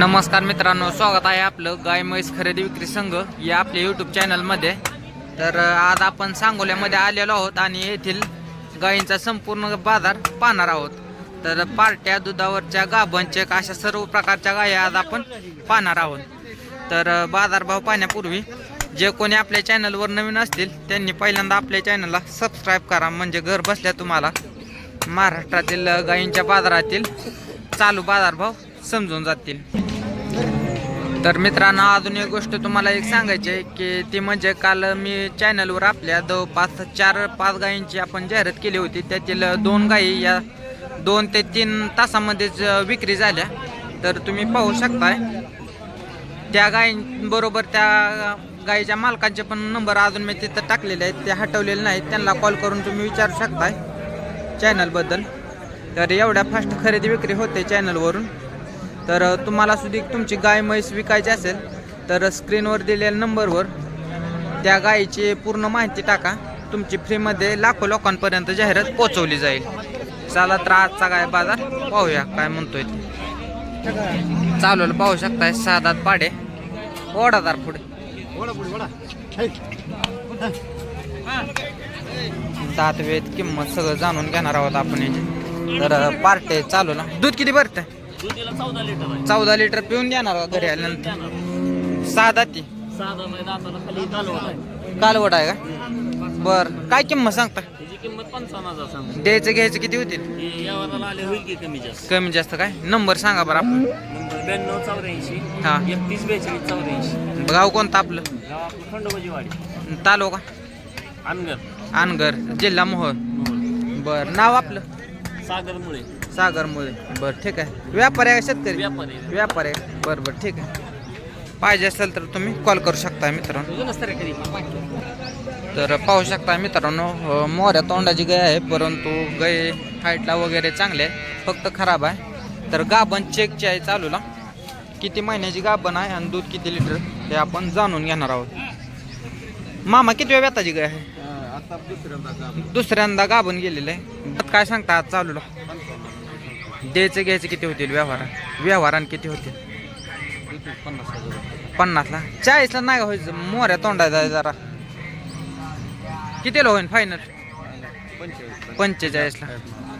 नमस्कार मित्रांनो स्वागत आहे आपलं गाय म्हैस खरेदी विक्री संघ या आपल्या यूट्यूब चॅनलमध्ये तर आज आपण सांगोल्यामध्ये आलेलो आहोत आणि येथील गायींचा संपूर्ण बाजार पाहणार आहोत. तर पार्ट्या दुधावरच्या गाभणचे अशा सर्व प्रकारच्या गायी आज आपण पाहणार आहोत. तर बाजारभाव पाहण्यापूर्वी जे कोणी आपल्या चॅनलवर नवीन असतील त्यांनी पहिल्यांदा आपल्या चॅनलला सबस्क्राईब करा. म्हणजे घर बसल्या तुम्हाला महाराष्ट्रातील गायींच्या बाजारातील चालू बाजारभाव समजून जातील. तर मित्रांनो अजून एक गोष्ट तुम्हाला एक सांगायची आहे की ती म्हणजे काल मी चॅनलवर आपल्या जवळपास चार पाच गायींची आपण जाहिरात केली होती. त्यातील दोन गायी या दोन ते तीन तासामध्येच विक्री झाल्या. तर तुम्ही पाहू शकताय त्या गायींबरोबर त्या गायीच्या मालकांचे पण नंबर अजून मी तिथं टाकलेले आहेत. ते हटवलेले नाहीत. त्यांना कॉल करून तुम्ही विचारू शकताय चॅनलबद्दल तर एवढ्या फास्ट खरेदी विक्री होते चॅनलवरून तर तुम्हाला सुद्धा तुमची गाय म्हैस विकायची असेल तर स्क्रीनवर दिलेल्या नंबरवर त्या गायीची पूर्ण माहिती टाका. तुमची फ्रीमध्ये लाखो लोकांपर्यंत जाहिरात पोचवली जाईल. चला तर आजचा गाय बाजार पाहूया काय म्हणतोय चालवलं पाहू शकताय साधात पाडे. ओढादार पुढे. दात वेद किंमत सगळं जाणून घेणार आहोत आपण याची. तर पार्टे चालू ना दूध किती भरतं दुधीला चौदा लिटर आहे. चौदा लिटर पिऊन देणार का घरी आल्यानंतर. सहा दाती साधा नाही दाताला खाली कालवड आहे. कालवड आहे का? बर. काय किंमत सांगता त्याची किंमत पंचावन्न हजार सांग द्यायचं घ्यायचं किती होतील? यावाला आले होईल की कमी जास्त? कमी जास्त काय? नंबर सांगा बरं आपण नंबर ब्याण्णव चौऱ्याऐंशी हा. एकतीस बेचाळीस चौऱ्याऐंशी. गाव कोणतं आपलं? गाव आपलं खंडोबाची वाडी तालुका? अनगर अनगर जिल्हा मोहोळ. बर. नाव आपलं? सागर मुळे. सागर मुळे बर ठीक आहे. व्यापारी आहे का शेतकरी? व्यापारी आहे. व्यापारी आहे. बरं बरं ठीक आहे. पाहिजे असेल तर तुम्ही कॉल करू शकता मित्रांनो. तर पाहू शकता मित्रांनो अ, मोऱ्या तोंडाची गाय आहे परंतु गाय हाईटला वगैरे चांगले आहे फक्त खराब आहे. तर गाभण चेकची आहे चालूला. किती महिन्याची गाभण आहे आणि दूध किती लिटर हे आपण जाणून घेणार आहोत. मामा किती वेळ व्यताची गाय आहे? आता दुसऱ्यांदा गाभण गेलेलं आहे. काय सांगता आज चालूला? द्यायचं घ्यायचं किती होतील व्यवहार? व्यवहारान किती होतील? पन्नासला. चाळीसला नाही व्हायचं? मोऱ्या आहे जरा. कितीला होईल फायनल पंचेचाळीस पंचेचाळीसला.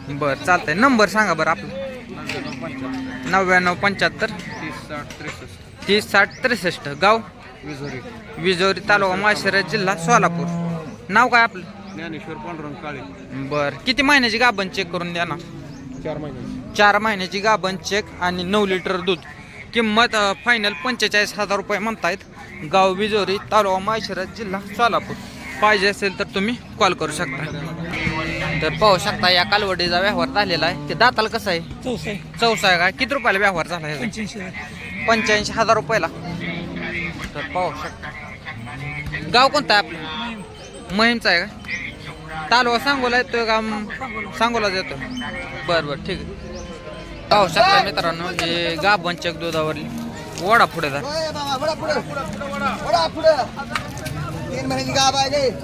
बरं चालतंय. नंबर सांगा बरं आपलं. नव्याण्णव पंच्याहत्तर. तीस साठ त्रेसष्ट. तीस साठ त्रेसष्ट गाव? विझोरी विजोरी तालुका माळशिरस जिल्हा सोलापूर. नाव काय आपलं? ज्ञानेश्वर पांडुरंग काळे. बरं. किती महिन्याची गाभण चेक करून द्या ना. चार महिने चार महिन्याची गाभण चेक आणि नऊ लिटर दूध. किंमत फायनल पंचेचाळीस हजार रुपये म्हणतायत. गाव विजोरी तालुका माळशिरस जिल्हा सोलापूर. पाहिजे असेल तर तुम्ही कॉल करू शकता. तर पाहू शकता या कालवडीचा व्यवहार झालेला आहे. ते दाताला कसं आहे? चौसे चौसा आहे का किती रुपयाला व्यवहार झाला आहे पंच्याऐंशी पंच्याऐंशी हजार रुपयाला. तर पाहू शकता. गाव कोणतं आहे आपलं? महिमचं आहे का? तालुका सांगोला येतोय का? सांगोलाच येतो बरं बरं ठीक आहे. पाहू शकता मित्रांनो हे गाभण चेक दुधावरली वडा पुढे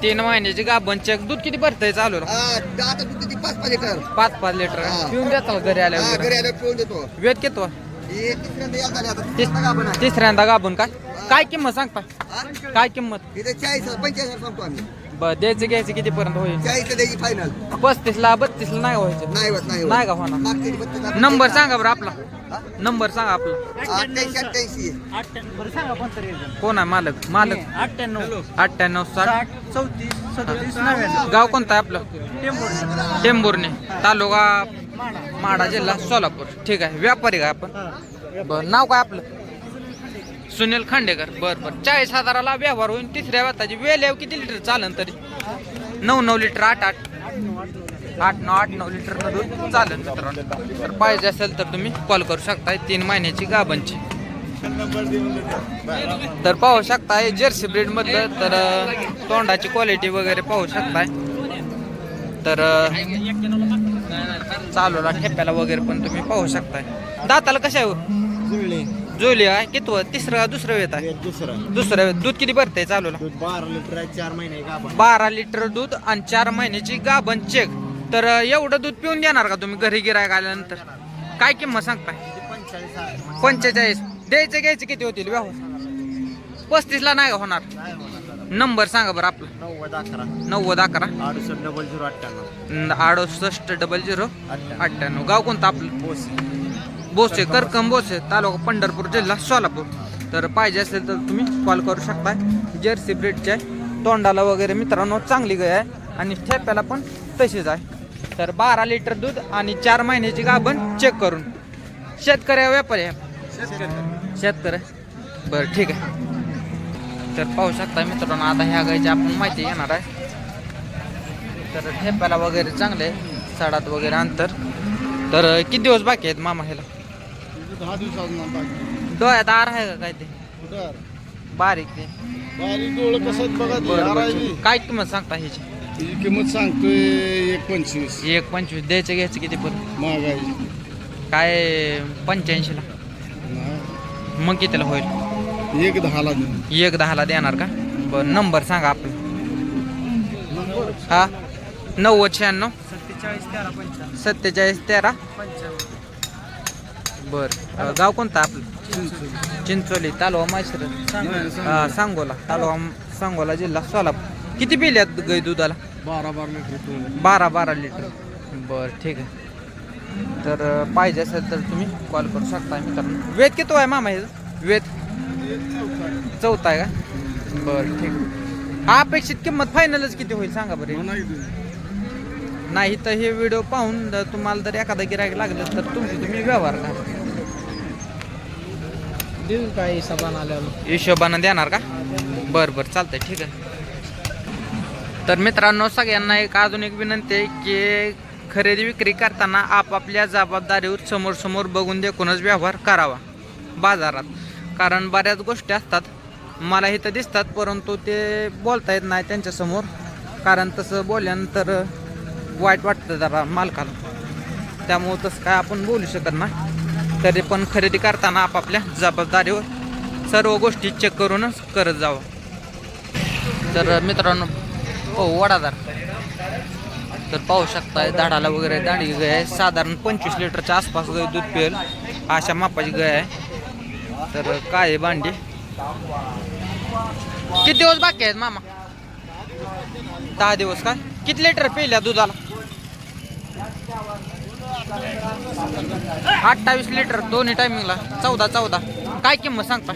तीन महिन्याची आहे गाभण चेक दूध किती भरतंय चालू हा, आता तू किती? पाच पाच लिटर. पाच पाच लिटर. पिऊन देतो घरी आल्यावर घरी आल्यावर पिऊन देतो. वेद किती हे तिसऱ्यांदा गाभण आहे. गाभण काय काय किंमत सांगता? काय किंमत? हजार सांगतो आम्ही. बर द्यायचं घ्यायचं किती पर्यंत होईल? चाळीस द्यायची फायनल पस्तीस ला बत्तीस ला नाही व्हायचं. नाही होत नाही का होणार? नंबर सांगा बरं आपला? नंबर सांगा आपला. अठ्ठ्याऐंशी अठ्ठ्याऐंशी. बरं सांगा पण तरी कोण आहे? मालक. मालक. अठ्ठ्याण्णव. अठ्ठ्याण्णव साठ. साठ चौतीस सदोतीस नव्याण्णव. गाव कोणतं आहे आपलं? टेंबोर तालुका माडा जिल्हा सोलापूर. ठीक आहे. व्यापारी काय आपण? बरं नाव काय आपलं? सुनील खांडेकर. बरं बरं. चाळीस हजाराला व्यवहार होईल तिसऱ्या वाताची वेळ येऊ हो. किती लिटर चालन तरी? नऊ नऊ लिटर आठ आठ. आठ नऊ आठ नऊ लिटर दूध चालेल मित्रांनो. तर पाहिजे असेल तर तुम्ही कॉल करू शकताय. तीन महिन्याची गाभणची. तर पाहू शकताय जर्सी ब्रीड मधलं तर तोंडाची क्वालिटी वगैरे पाहू शकताय. तर चालूला ठेप्याला वगैरे पण तुम्ही पाहू शकताय. दाताला कशा आहे हो? आहे कितवं तिसरं दुसरं येत आहे? दुसरं. दुसरं दूध किती भरतंय चालूला? दूध बारा लिटर आहे चार महिने बारा लिटर दूध आणि चार महिन्याची गाभण चेक. तर अं, एवढं दूध पिऊन देणार का तुम्ही घरी गिरायक आल्यानंतर? काय किंमत सांगताय? पंचेचाळीस पंचेचाळीस. द्यायचं घ्यायचं किती होतील व्यवहार? पस्तीसला नाही का होणार? नाही होणार नंबर सांगा बरं आपलं. नव्वद अकरा. नव्वद अकरा. अडुसष्ट डबल झिरो अठ्ठ्याण्णव. न- अडुसष्ट डबल झिरो अठ्ठ्याण्णव. गाव कोणतं आपलं? बोस बोसे करकम बोसे तालुका पंढरपूर जिल्हा सोलापूर. तर पाहिजे असेल तर तुम्ही कॉल करू शकता जर्सी ब्रीडचे आहे. तोंडाला वगैरे मित्रांनो चांगली गाय आहे आणि ठेप्याला पण तशीच आहे. तर बारा लिटर दूध आणि चार महिन्याची गाभण चेक करून. शेतकऱ्या व्यापारी शेतकरी. बरं ठीक आहे. तर पाहू शकता मित्रांनो आता ह्या गायची आपण माहिती येणार आहे. तर ठेप्याला वगैरे चांगले आहे, साडात वगैरे अंतर. तर किती दिवस बाकी आहेत मामा ह्याला? दहा दिवसात डोळ्यात आर आहे का काय ते? कुठं बारीक ते. बारीक डोळं कसं बघा ते, बरं, आराय बरं. बी. काय किंमत सांगता ह्याची? ही किंमत सांगतोय एक पंचवीस. एक पंचवीस. द्यायचं घ्यायचं किती पण. महागाई. काय पंच्याऐंशीला? मग कितीला होईल? एक दहाला देऊ. एक दहाला देणार का? बरं नंबर सांगा आपला. हा? नव्वद शहाण्णव? सत्तेचाळीस तेरा पंचावन्न. सत्तेचाळीस तेरा? पंचावन्न बरं. गाव कोणतं आपलं? चिंचोली तालुका माहेश्वर हा सांगोला तालुका सांगोला जिल्हा सोलापूर. किती पिले आहेत गाय दुधाला? बारा बारा लिटर बारा बारा लिटर. बरं ठीक आहे. तर पाहिजे असेल तर तुम्ही कॉल करू शकता मित्रांनो. वेद किती आहे मामा हे वेद? चौथा आहे का? बरं ठीक. हा अपेक्षित किंमत फायनलच किती होईल सांगा बरं? नाही तर हे व्हिडिओ पाहून जर तुम्हाला जर एखादा गिरायक लागलं तर तुमची तुम्ही व्यवहार करा. देऊ काय हिशोबान आल्यावर? हिशोबानं देणार का? बरं बरं चालतंय ठीक आहे. तर मित्रांनो सगळ्यांना एक अजून एक विनंती आहे की खरेदी विक्री करताना आपापल्या जबाबदारीवर समोर समोर बघून देखूनच व्यवहार करावा बाजारात. कारण बऱ्याच गोष्टी असतात मला इथं दिसतात परंतु ते बोलता येत नाही त्यांच्यासमोर. कारण तसं बोलल्यानंतर वाईट वाटतं जरा मालकाला. त्यामुळं तसं काय आपण बोलू शकत नाही. तरी पण खरेदी करताना आपापल्या जबाबदारीवर सर्व गोष्टी चेक करूनच करत जावं. तर मित्रांनो हो वडादार. तर पाहू शकताय झाडाला वगैरे दांडी गाय आहे. साधारण पंचवीस लिटरच्या आसपास गाय दूध पिळेल अशा मापाची गाय आहे. तर काय आहे भांडी? किती दिवस बाकी आहेत मामा? दहा दिवस काय? किती लिटर पिल्या दुधाला? अठ्ठावीस लिटर दोन्ही टायमिंगला चौदा चौदा. काय किंमत सांगता?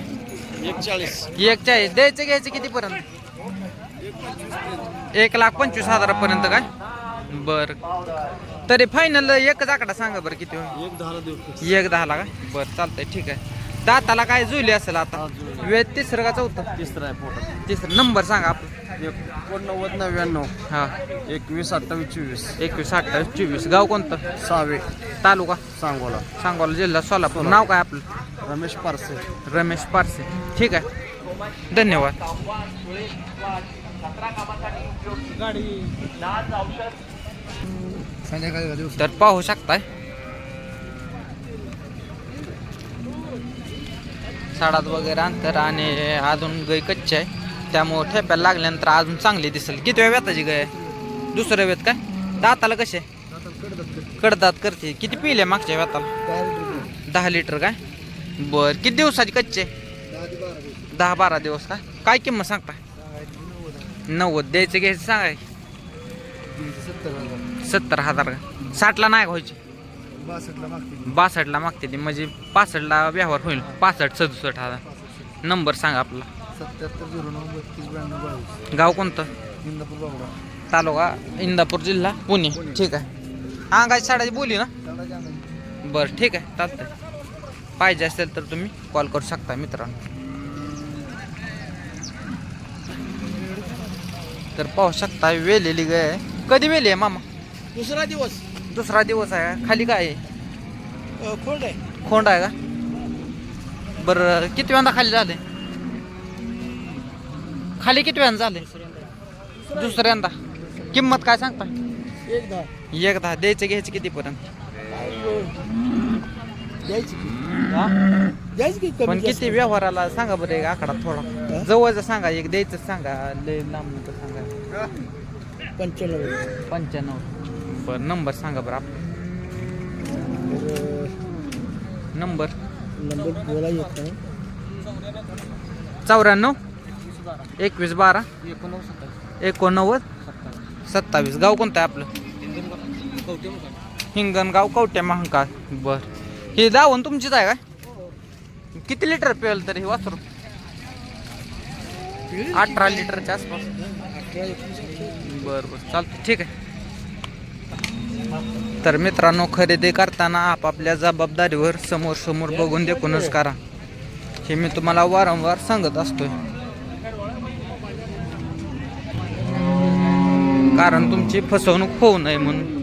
एक चाळीस एक चाळीस द्यायचं घ्यायचं कितीपर्यंत एक लाख पंचवीस हजारापर्यंत काय? बर. तरी फायनल एकच आकडा सांगा बरं किती एक दहाला देऊ. एक दहाला का? बरं चालतंय. ठीक आहे. दाताला काय जुळली असेल आता? वेळ तिसरं का चौथं तिसरा आहे फोटो तिसरं. नंबर सांगा आपलं एकोणनव्वद नव्याण्णव. हा. एकवीस अठ्ठावीस चोवीस. एकवीस अठ्ठावीस चोवीस. गाव कोणतं? सहावे तालुका? सांगोला. सांगोला जिल्हा. सोलापूर. नाव काय आपलं? रमेश पारसे. रमेश पारसे. ठीक आहे. धन्यवाद. संध्याकाळी तर पाहू शकताय. साडात वगैरे अंतर आणि अजून गाय कच्ची आहे. त्यामुळं ठेप्याला लागल्यानंतर अजून चांगली दिसेल. किती वेळ वेताची गाय दुसरं वेत काय? दाताला कसे कडदात करते. किती पिले मागच्या वेताला दहा लिटर काय? बर. किती दिवसाची कच्चे दहा बारा दिवस काय काय किंमत सांगता नव्वद. द्यायचं घ्यायचं सांगाय? सत्तर हजार का? साठला नाही का व्हायची? बासष्टला मागते बासष्टला मागते ती म्हणजे पासष्टला व्यवहार होईल. पासष्ट सदुसष्ट हजार नंबर सांगा आपला. सत्याहत्तर झिरो नऊ बत्तीस ब्याण्णव बावीस. गाव कोणतं? इंदापूर बाबडा तालुका? इंदापूर जिल्हा? पुणे. ठीक आहे. अंगाची साडाची बोली ना? बरं ठीक आहे. चालतंय. पाहिजे असेल तर तुम्ही कॉल करू शकता मित्रांनो. तर पाहू शकता वेलेली गाय आहे. कधी वेली आहे मामा? दुसरा दिवस. दुसरा दिवस आहे. का? खाली काय आहे? खोल्ड आहे. खोंड आहे का? बरं किती वेळा खाली झाले? खाली किती वेळा झाले? दुसऱ्यांदा. किंमत काय सांगता? एक दहा. एक दहा. द्यायचं घ्यायचं कितीपर्यंत? द्यायची पण किती व्यवहाराला सांगा बरं एक आकडा थोडा. जवळचं सांगा एक द्यायचं सांगा. लय लांब सांगा. पंच्याण्णव. पंच्याण्णव. बरं नंबर सांगा बरं आपला. नंबर. नंबर बोला येत नाही. चौऱ्याण्णव. एकवीस बारा. एकोणनव्वद सत्तावीस. गाव कोणतं आहे आपलं? हिंगणगाव कवट्या महांकाळ. बर. ही दावण तुमचीच आहे का किती लिटर पिळेल तरी वासरू? अठरा लिटरच्या आसपास. बर बर. चालतं ठीक आहे. तर मित्रांनो खरेदी करताना आपापल्या जबाबदारीवर समोर समोर बघून देखूनच करा. हे मी तुम्हाला वारंवार सांगत असतोय. कारण तुमची फसवणूक होऊ नये म्हणून.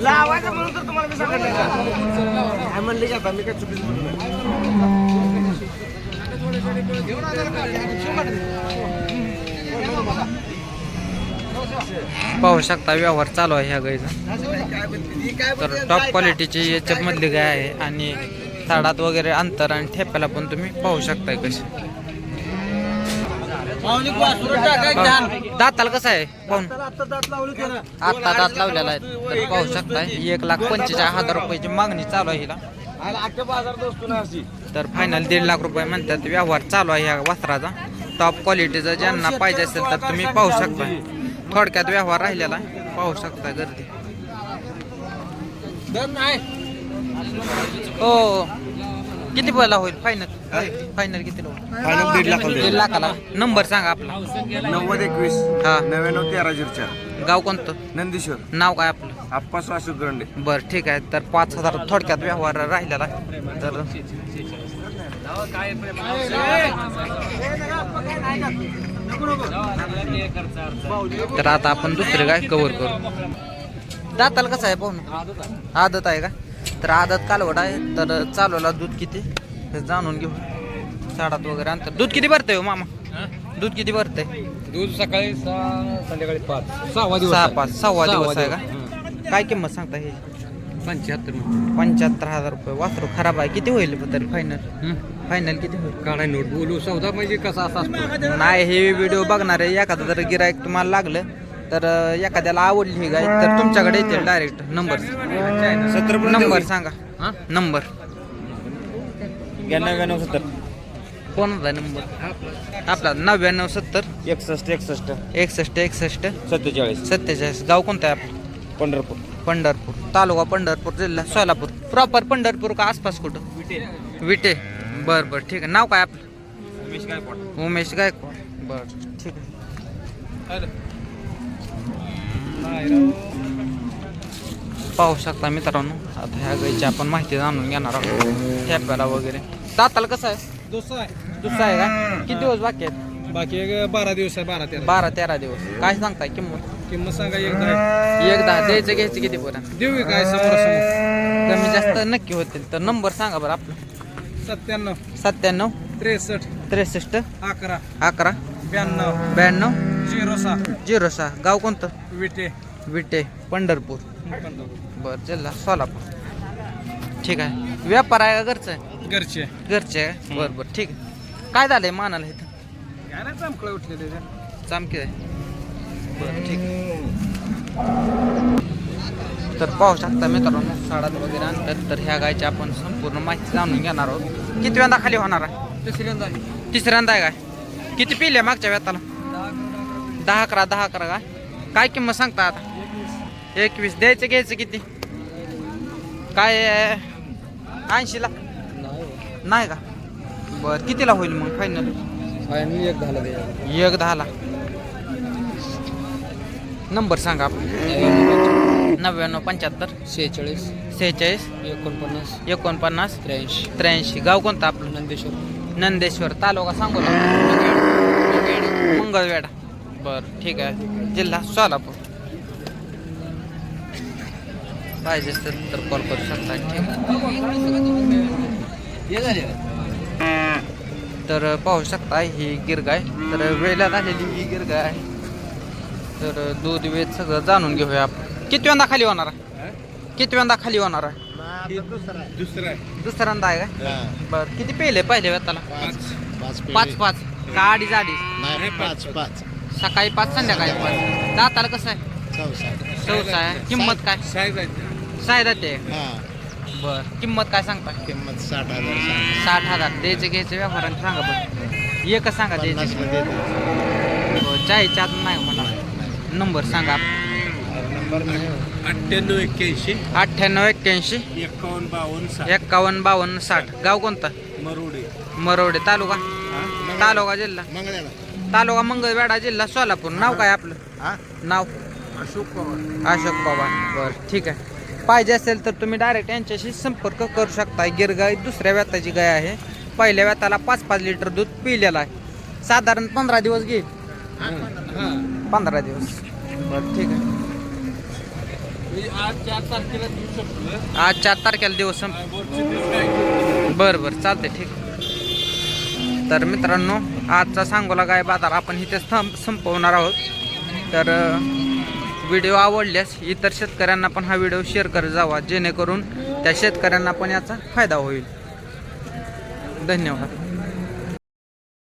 लावायचं म्हणून तर तुम्हाला मी सांगितलं म्हणले मी काय पाहू शकता व्यवहार चालू आहे ह्या गाईचा. तर टॉप क्वालिटीची याच्यात मधली गाय आहे आणि थाडात वगैरे अंतर आणि ठेप्याला पण तुम्ही पाहू शकताय कशी. दाताला कसं आहे? पाहून. आत्ता दात दात लावलेला आहे. तर पाहू शकताय एक लाख पंचेचाळीस हजार रुपयाची मागणी चालू आहे हिला. तर फायनल दीड लाख रुपये म्हणतात व्यवहार चालू आहे ह्या वस्त्राचा. टॉप क्वालिटीचा ज्यांना पाहिजे असेल तर तुम्ही पाहू शकता. थोडक्यात व्यवहार राहिलेला. पाहू शकता गर्दी. हो. किती पहिला होईल? फायनल फायनल किती होईल? फायनल दीड लाख दीड लाखाला. नंबर सांगा आपला. नव्वद एकवीस. हा. नव्याण्णव तेरा चार. गाव कोणतं? नंदीश्वर. नाव काय आपलं? आप्पा अशोक गरंडे बरं ठीक आहे. तर पाच हजार थोडक्यात व्यवहार राहिलेला आहे. तर तर आता आपण दुसरे काय कव्हर करू? दाताला कसं आहे पाहून? आदत आहे का? तर आदत कालवड आहे. तर चालवला दूध किती? हे जाणून घेऊ. साडात वगैरे अंतर दूध किती भरतंय हो मामा? दूध किती भरतंय? दूध सकाळी सहा संध्याकाळी पाच. सहा आहे. पाच. सहावा सहावा दिवस आहे. का? काय किंमत सांगता हे पंच्याहत्तर पंच्याहत्तर हजार रुपये. वासरू खराब आहे. किती होईल तरी फायनल फायनल किती होईल? काढाय नोट. बोलू सौदा म्हणजे कसा असा असतो? नाही हे व्हिडिओ बघणार आहे. एखादं जर गिरायक तुम्हाला लागलं तर एखाद्याला आवडली ही गाय तर तुमच्याकडे येतील डायरेक्ट नंबर नंबर सांगा. हा? नंबर नव्याण्णव सत्तर. कोणाचा नंबर आपला नव्याण्णव सत्तर. एकसष्ट एकसष्ट. एकसष्ट एकसष्ट. सत्तेचाळीस. सत्तेचाळीस. गाव कोणतं आहे आपलं? पंढरपूर. पंढरपूर तालुका पंढरपूर जिल्हा सोलापूर. प्रॉपर पंढरपूर का आसपास कुठं? विटे. बर बर ठीक आहे. नाव काय आपलं? उमेश गायकवाड. बर ठीक आहे. पाहू शकता मित्रांनो आता ह्या गाईची आपण माहिती जाणून घेणार आहोत. ठेप्याला वगैरे. दाताला कसं आहे? दुसरा आहे. दुसरा आहे का? किती दिवस बाकी आहेत? बाकी एक बारा दिवस आहे बारा तेरा. बारा तेरा दिवस. काय सांगताय किंमत? किंमत सांगा एकदा आहे. एक दहा. द्यायचं घ्यायचं किती पर्यंत देऊ की काय समोर समोर. कमी जास्त नक्की होतील तर नंबर सांगा बरं आपलं. सत्त्याण्णव. सत्त्याण्णव. त्रेसष्ट. त्रेसष्ट. अकरा. अकरा. ब्याण्णव. ब्याण्णव. झिरो सहा. झिरो सहा. गाव कोणतं? विटे. विटे. पंढरपूर. बरं जिल्हा सोलापूर ठीक आहे. व्यापार आहे का घरचं? आहे घरचे. घरचे आहे बरं बरं ठीक आहे. काय झालंय मानाला इथं? काय नाही चमकळं उठलेले ते. चामके आहे. बरं ठीक आहे. तर पाहू शकता मित्रांनो साडात वगैरे आणतात तर ह्या गायची आपण संपूर्ण माहिती जाणून घेणार आहोत. किती वेळा खाली होणार आहे? तिसऱ्यांदा तिसऱ्यांदा आहे. काय? किती पिले मागच्या व्यताला दहा अकरा दहा अकरा काय? काय किंमत सांगता आता? एकवीस. द्यायचं घ्यायचं किती? काय ऐंशीला? नाही का? बर कितीला होईल मग फायनल फायनली एक ते एक दहाला. नंबर सांगा आपण नव्याण्णव पंच्याहत्तर. शेहेचाळीस. सेहेचाळीस एकोणपन्नास. एकोणपन्नास. त्र्याऐंशी. त्र्याऐंशी. गाव कोणतं आपलं? नंदेश्वर. नंदेश्वर. तालुका सांगू मंगळवेढा. बर. ठीक आहे. जिल्हा सोलापूर. पाहिजे असेल तर कॉल करू शकता. ठीक आहे. तर पाहू शकता ही गिरगाय. तर वेळात आलेली ही गिरगाय. आहे तर दूध वेद सगळं जाणून घेऊया आपण. किती वेळा खाली होणार? आहे किती वेळा खाली होणार? आहे. दुसरा आहे. दुसऱ्यांदा आहे का बर किती पेले पहिले वेताला पाच. पाच पाच का अडीच अडीच? नाही पाच पाच सकाळी पाच संध्याकाळी पाच. दाताला कसं आहे? चौसा आहे. किंमत काय? साहेब आहेत सायदा ते. हा. बर किंमत काय सांगता किंमत साठ हजार. साठ हजार. द्यायचे घ्यायचे व्यापाऱ्यांनी सांगा बरं. एकच सांगा द्यायचे. देतो. चाळीसच्या आत नाही म्हणा नंबर सांगा. नंबर हो. अठ्ठ्याण्णव एक्क्याऐंशी. अठ्ठ्याण्णव एक्क्याऐंशी. एकावन्न बावन्न साठ. एक्कावन्न बावन्न साठ. गाव कोणता? मरोडे. मरोडे. तालुका? तालुका जिल्हा? तालुका मंगळवेढा जिल्हा सोलापूर. नाव काय आपलं? हा? नाव? अशोक पवार. अशोक पवार. बरं ठीक आहे. पाहिजे असेल तर तुम्ही डायरेक्ट यांच्याशी संपर्क करू शकता. गिर गाय दुसऱ्या व्याताची गाय आहे. पहिल्या व्याताला पाच पाच लिटर दूध पिलेलं आहे. साधारण पंधरा दिवस घेईल पंधरा दिवस. बरं ठीक आहे. आज चार तारखेला देऊ शकतो आज चार तारखेला दिवस संप बरं बरं चालते ठीक. तर मित्रांनो आजचा सांगोला गाय बाजार आपण इथेच थांब संपवणार आहोत. तर व्हिडिओ आवडल्यास इतर शेतकऱ्यांना पण हा व्हिडिओ शेअर करत जावा जेणेकरून त्या शेतकऱ्यांना पण याचा फायदा होईल. धन्यवाद.